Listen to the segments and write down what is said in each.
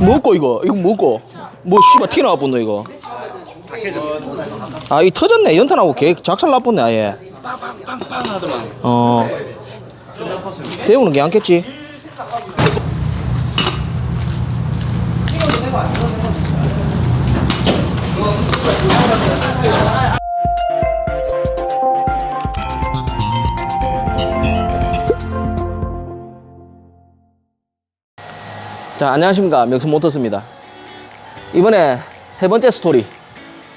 먹고 이거. 이거 먹고. 뭐 씨발 티 나왔본너 이거. 아이 터졌네. 연탄하고 개 작살 나빴네 아예. 빵빵빵 하더만. 어. 대우는 괜찮겠지 자 안녕하십니까 명성 모터스입니다 이번에 세 번째 스토리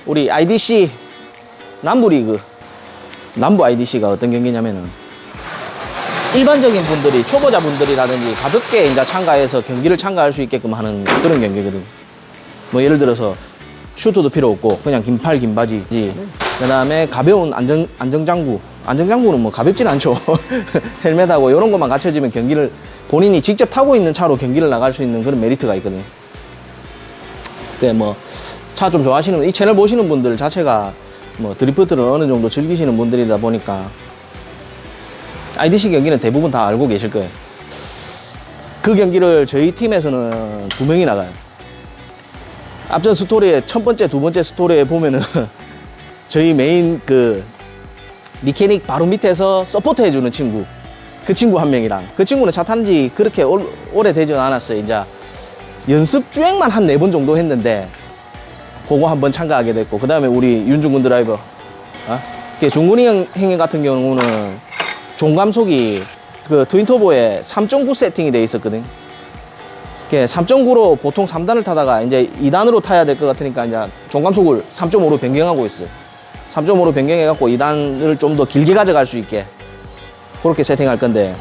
우리 IDC 남부리그 남부 IDC가 어떤 경기냐면은 일반적인 분들이 초보자 분들이라든지 가볍게 이제 참가해서 경기를 참가할 수 있게끔 하는 그런 경기거든. 뭐 예를 들어서 슈트도 필요 없고 그냥 긴팔 긴 바지. 그 다음에 가벼운 안정 안정장구. 안정장구는 뭐 가볍진 않죠. 헬멧하고 이런 것만 갖춰지면 경기를 본인이 직접 타고 있는 차로 경기를 나갈 수 있는 그런 메리트가 있거든. 그뭐 차 좀 좋아하시는 분, 이 채널 보시는 분들 자체가 뭐 드리프트를 어느 정도 즐기시는 분들이다 보니까 IDC 경기는 대부분 다 알고 계실 거예요. 그 경기를 저희 팀에서는 두 명이 나가요. 앞전 스토리의 첫 번째, 두 번째 스토리에 보면은 저희 메인 그 미케닉 바로 밑에서 서포트 해주는 친구. 그 친구 한 명이랑 그 친구는 차 탄 지 그렇게 올- 오래 되지 않았어요. 이제 연습 주행만 한 네 번 정도 했는데 그거 한 번 참가하게 됐고 그 다음에 우리 윤중근 드라이버 어? 중근이 형, 형님 같은 경우는 종감속이 그 트윈터보에 3.9 세팅이 돼 있었거든. 이게 3.9로 보통 3단을 타다가 이제 2단으로 타야 될 것 같으니까 이제 종감속을 3.5로 변경하고 있어. 3.5로 변경해갖고 2단을 좀 더 길게 가져갈 수 있게 그렇게 세팅할 건데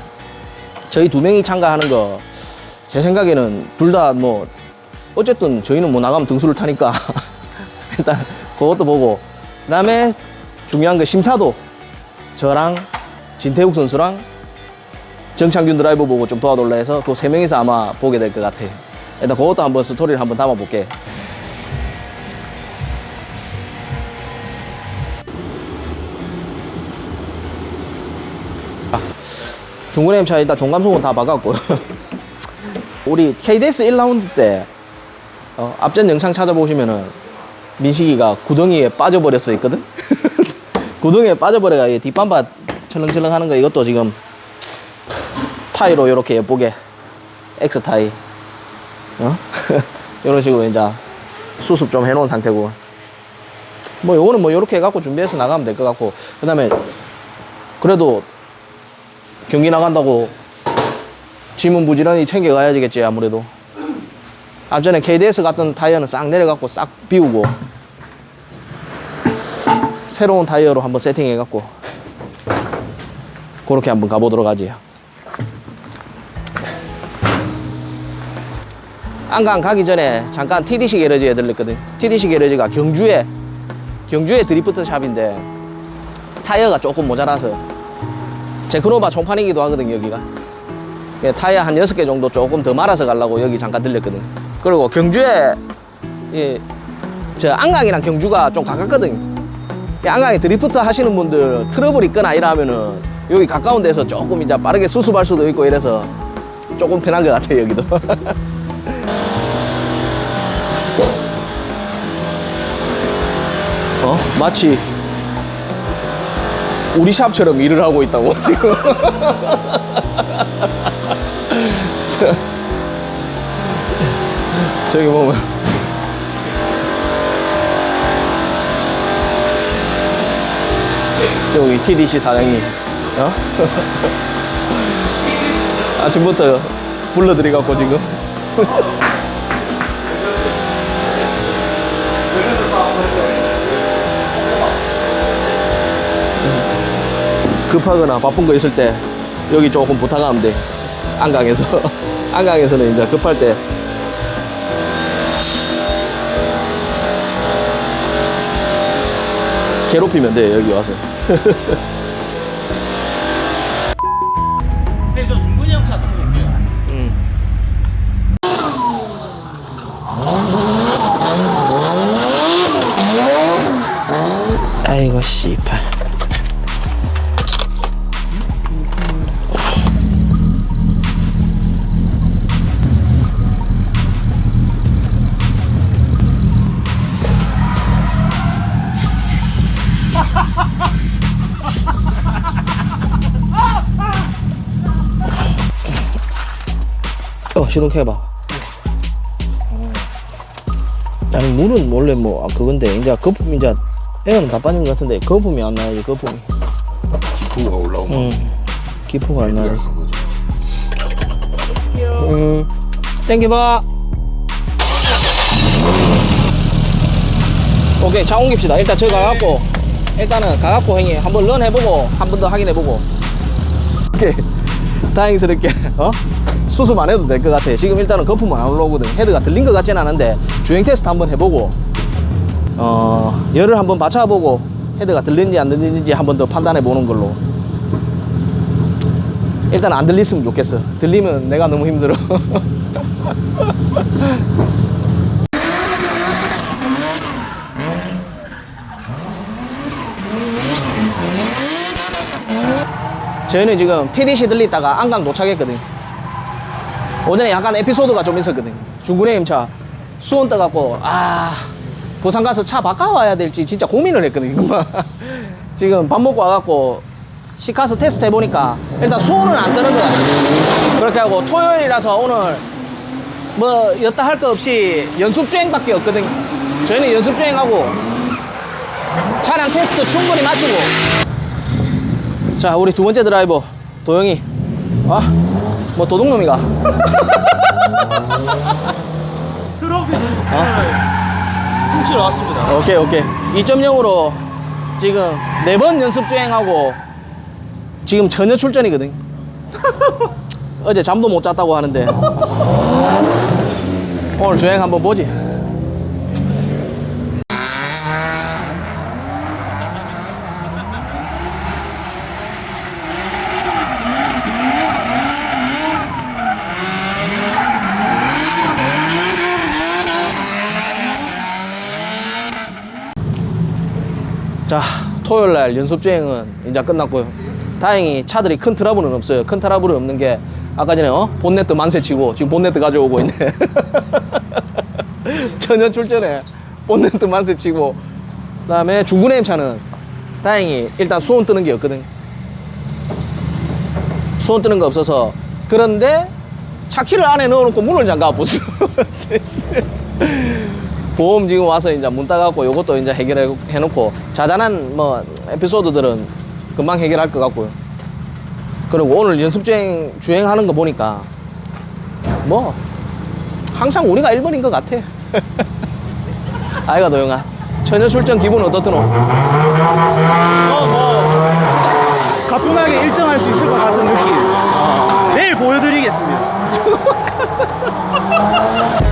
저희 두 명이 참가하는 거 제 생각에는 둘 다 뭐 어쨌든 저희는 뭐 나가면 등수를 타니까 일단 그것도 보고 그다음에 중요한 거 심사도 저랑 진태욱 선수랑 정창균 드라이버 보고 좀 도와달라 해서 그 세 명이서 아마 보게 될 것 같아요. 일단 그것도 한번 스토리를 한번 담아볼게. 중근엠 차 일단 종감속은 다 박았고. 우리 KDS 1라운드 때 어, 앞전 영상 찾아보시면은 민식이가 구덩이에 빠져버렸어 있거든? 구덩이에 빠져버려가 이 뒷반바 철렁철렁 하는 거 이것도 지금 타이로 이렇게 예쁘게 엑스 타이. 어? 이런 식으로 이제 수습 좀 해놓은 상태고. 뭐 요거는 뭐 요렇게 해갖고 준비해서 나가면 될 것 같고. 그 다음에 그래도 경기 나간다고 짐은 부지런히 챙겨가야겠지 아무래도. 앞전에 KDS 같은 타이어는 싹 내려갖고 싹 비우고 새로운 타이어로 한번 세팅해갖고 그렇게 한번 가보도록 하지. 안강 가기 전에 잠깐 TDC 게러지에 들렸거든. TDC 게러지가 경주에 경주에 드리프트 샵인데 타이어가 조금 모자라서 제크로바 총판이기도 하거든 여기가. 예, 타이어 한 여섯 개 정도 조금 더 말아서 가려고 여기 잠깐 들렸거든 그리고 경주에 예, 저 안강이랑 경주가 좀 가깝거든 이 안강에 드리프트 하시는 분들 트러블 있거나 이러면은 여기 가까운 데서 조금 이제 빠르게 수습할 수도 있고 이래서 조금 편한 것 같아요 여기도. 어? 마치 우리 샵처럼 일을 하고 있다고 지금. 저, 저기 보면. 여기 TDC 사장님. 어? 아침부터 불러드리갖고 지금 급하거나 바쁜 거 있을 때 여기 조금 부탁하면 돼. 안강에서. 안강에서는 이제 급할 때. 괴롭히면 돼, 여기 와서. 네, 저 중근이 형차 타볼게요. 음. 아이고, 씨발. 시동 켜봐. 아니 물은 원래 뭐 아, 그건데 이제 거품 이제 에어는 다 빠진 것 같은데 거품이 안 나야지 거품이. 기포가 올라오면 음 기포가 안 나야지. 음 땡겨봐. 오케이 자 옮깁시다. 일단 저 가갖고 일단은 가갖고 형이 한번 런 해보고 한 번 더 확인해보고. 오케이 다행스럽게 어 수습 안 해도 될 것 같아. 지금 일단은 거품은 안 올라오거든. 헤드가 들린 것 같지는 않은데 주행 테스트 한번 해보고 어 열을 한번 맞춰보고 헤드가 들리는지 안 들리는지 한번 더 판단해 보는 걸로. 일단 안 들렸으면 좋겠어. 들리면 내가 너무 힘들어. 저희는 지금 TDC 들리다가 안강 도착했거든. 오전에 약간 에피소드가 좀 있었거든. 중군의 임차 수원 떠갖고 아 부산 가서 차 바꿔와야 될지 진짜 고민을 했거든. 금방. 지금 밥 먹고 와갖고 시카스 테스트 해보니까 일단 수온은 안 뜨는 거야. 그렇게 하고 토요일이라서 오늘 뭐 여따 할 거 없이 연습 주행밖에 없거든. 저희는 연습 주행하고 차량 테스트 충분히 마치고 자 우리 두 번째 드라이버 도영이 아 뭐 도둑놈이가. 트로피 어? 훔치러 왔습니다. 오케이 오케이. 2.0으로 지금 네 번 연습 주행하고 지금 전혀 출전이거든. 어제 잠도 못 잤다고 하는데. 오늘 주행 한번 보지 자 토요일 날 연습 주행은 이제 끝났고요. 다행히 차들이 큰 트러블은 없어요. 큰 트러블은 없는 게 아까 전에 어? 본네트 만세 치고 지금 본네트 가져오고 있네. 전혀 출전해. 본네트 만세 치고. 그 다음에 중군의 차는 다행히 일단 수온 뜨는 게 없거든 수온 뜨는 거 없어서. 그런데 차 키를 안에 넣어놓고 문을 잠가 보스 보험 지금 와서 이제 문 따갖고 요것도 이제 해결해 놓고 자잘한 뭐 에피소드들은 금방 해결할 것 같고요. 그리고 오늘 연습 주행 주행하는 거 보니까 뭐 항상 우리가 1번인 것 같아. 아이가 도영아 처녀 출전 기분 어떻드노? 가뿐하게 1등 할 수 있을 것 같은 느낌. 내일 보여드리겠습니다.